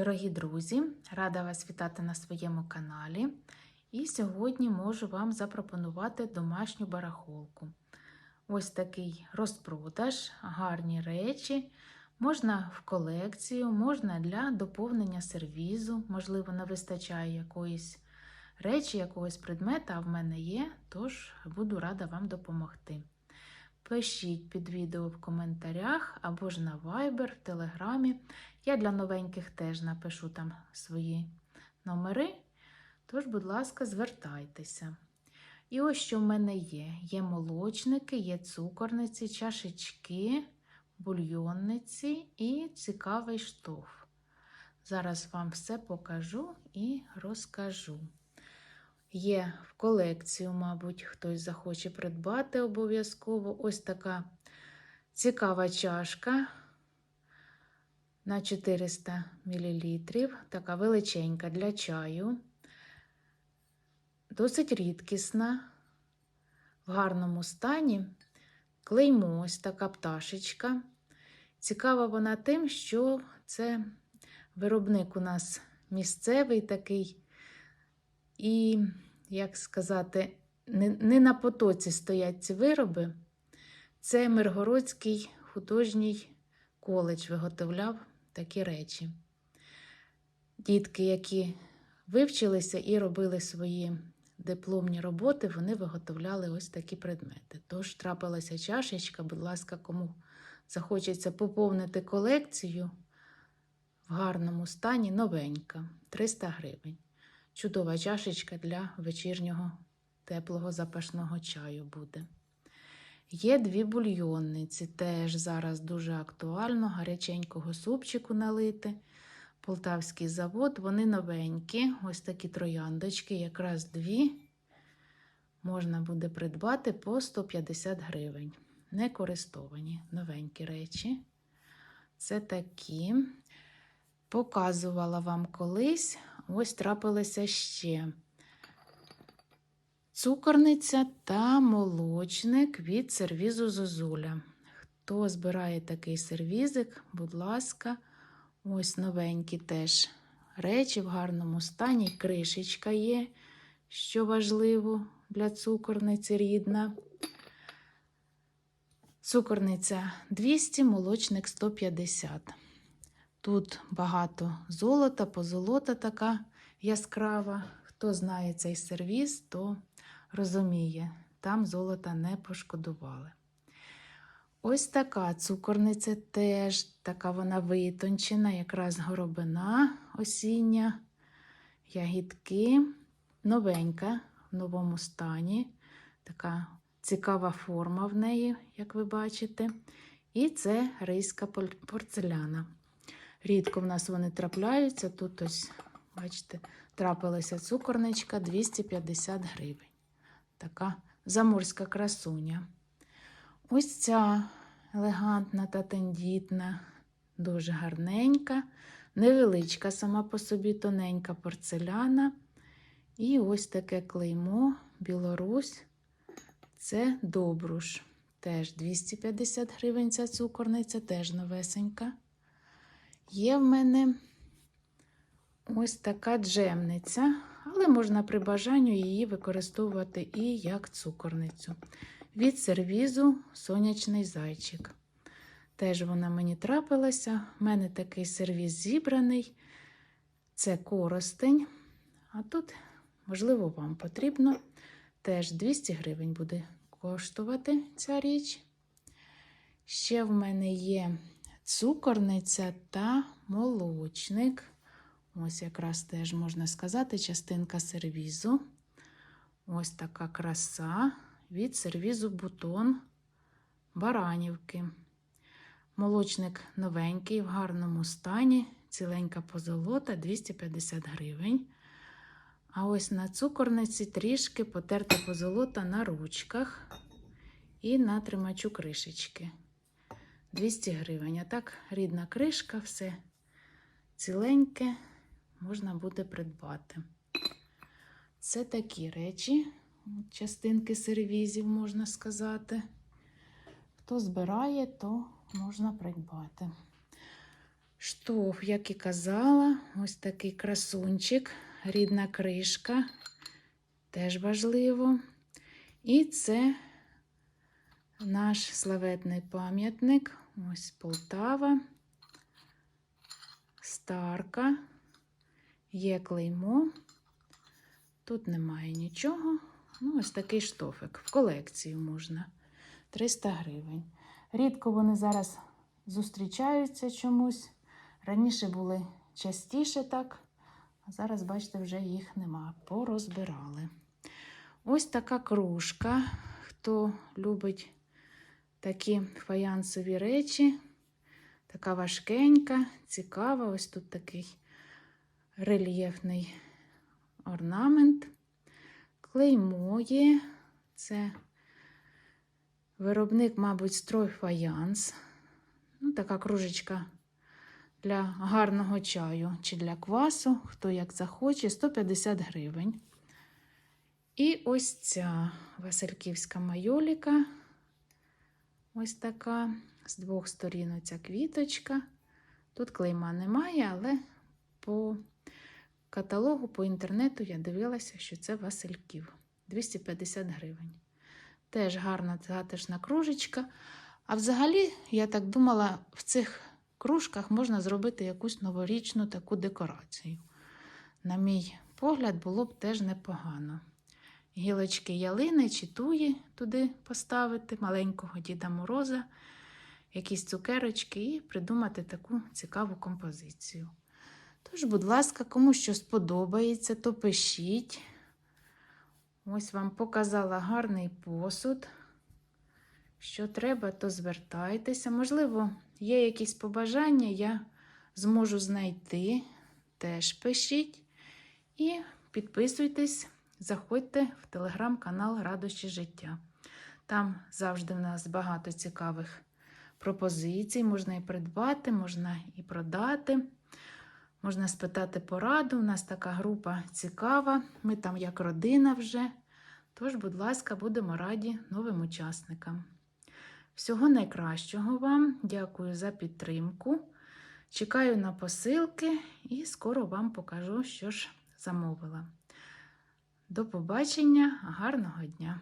Дорогі друзі, рада вас вітати на своєму каналі. І сьогодні можу вам запропонувати домашню барахолку. Ось такий розпродаж, гарні речі. Можна в колекцію, можна для доповнення сервізу. Можливо, не вистачає якоїсь речі, якогось предмета, а в мене є, тож буду рада вам допомогти. Пишіть під відео в коментарях або ж на Viber, в Телеграмі. Я для новеньких теж напишу там свої номери. Тож, будь ласка, звертайтеся. І ось що в мене є: є молочники, є цукорниці, чашечки, бульйонниці і цікавий штоф. Зараз вам все покажу і розкажу. Є в колекцію, мабуть, хтось захоче придбати обов'язково. Ось така цікава чашка на 400 мл, така величенька для чаю. Досить рідкісна, в гарному стані. Клеймо ось така пташечка. Цікава вона тим, що це виробник у нас місцевий такий. І, як сказати, не, не на потоці стоять ці вироби. Це Миргородський художній коледж виготовляв такі речі. Дітки, які вивчилися і робили свої дипломні роботи, вони виготовляли ось такі предмети. Тож трапилася чашечка, будь ласка, кому захочеться поповнити колекцію в гарному стані, новенька, 300 гривень. Чудова чашечка для вечірнього теплого запашного чаю буде. Є дві бульйонниці, теж зараз дуже актуально, гаряченького супчику налити. Полтавський завод, вони новенькі, ось такі трояндочки, якраз дві можна буде придбати по 150 гривень. Не користовані новенькі речі. Це такі. Показувала вам колись, ось трапилося ще цукорниця та молочник від сервізу Зозуля. Хто збирає такий сервізик, будь ласка, ось новенькі теж речі в гарному стані. Кришечка є, що важливо для цукорниці рідна. Цукорниця 200, молочник 150. Тут багато золота, позолота така яскрава. Хто знає цей сервіс, то розуміє, там золота не пошкодували. Ось така цукорниця теж така вона витончена, якраз горобина осіння, ягідки, новенька в новому стані. Така цікава форма в неї, як ви бачите. І це рийська порцеляна. Рідко в нас вони трапляються. Тут ось, бачите, трапилася цукорничка 250 гривень. Така заморська красуня. Ось ця елегантна та тендітна, дуже гарненька, невеличка сама по собі тоненька порцеляна. І ось таке клеймо Білорусь. Це добруш. Теж 250 гривень ця цукорниця, теж новесенька. Є в мене ось така джемниця, але можна при бажанню її використовувати і як цукорницю. Від сервізу сонячний зайчик. Теж вона мені трапилася. У мене такий сервіз зібраний. Це коростень. А тут, можливо, вам потрібно. Теж 200 гривень буде коштувати ця річ. Ще в мене є цукорниця та молочник. Ось якраз теж можна сказати, частинка сервізу. Ось така краса від сервізу бутон Баранівки. Молочник новенький, в гарному стані, ціленька позолота 250 гривень. А ось на цукорниці трішки потерта позолота на ручках і на тримачу кришечки. 200 гривень. А так, рідна кришка, все ціленьке можна буде придбати. Це такі речі, частинки сервізів, можна сказати. Хто збирає, то можна придбати. Штоф, як і казала, ось такий красунчик, рідна кришка, теж важливо. І це наш славетний пам'ятник. Ось Полтава, Старка, є клеймо. Тут немає нічого. Ну, ось такий штофик. В колекцію можна. 300 гривень. Рідко вони зараз зустрічаються чомусь. Раніше були частіше так, а зараз, бачите, вже їх нема. Порозбирали. Ось така кружка. Хто любить такі фаянсові речі, така важкенька, цікава. Ось тут такий рельєфний орнамент. Клеймо є. Це виробник, мабуть, строй фаянс. Ну, така кружечка для гарного чаю чи для квасу, хто як захоче, 150 гривень. І ось ця Васильківська майоліка. Ось така. З двох сторін оця квіточка. Тут клейма немає, але по каталогу, по інтернету я дивилася, що це Васильків. 250 гривень. Теж гарна затишна кружечка. А взагалі, я так думала, в цих кружках можна зробити якусь новорічну таку декорацію. На мій погляд, було б теж непогано. Гілочки ялини чи туї туди поставити, маленького Діда Мороза, якісь цукерочки і придумати таку цікаву композицію. Тож, будь ласка, кому що сподобається, то пишіть. Ось вам показала гарний посуд. Що треба, то звертайтеся. Можливо, є якісь побажання, я зможу знайти. Теж пишіть. І підписуйтесь, заходьте в телеграм-канал Радощі життя. Там завжди в нас багато цікавих пропозицій. Можна і придбати, можна і продати. Можна спитати пораду. У нас така група цікава. Ми там як родина вже. Тож, будь ласка, будемо раді новим учасникам. Всього найкращого вам. Дякую за підтримку. Чекаю на посилки і скоро вам покажу, що ж замовила. До побачення, гарного дня!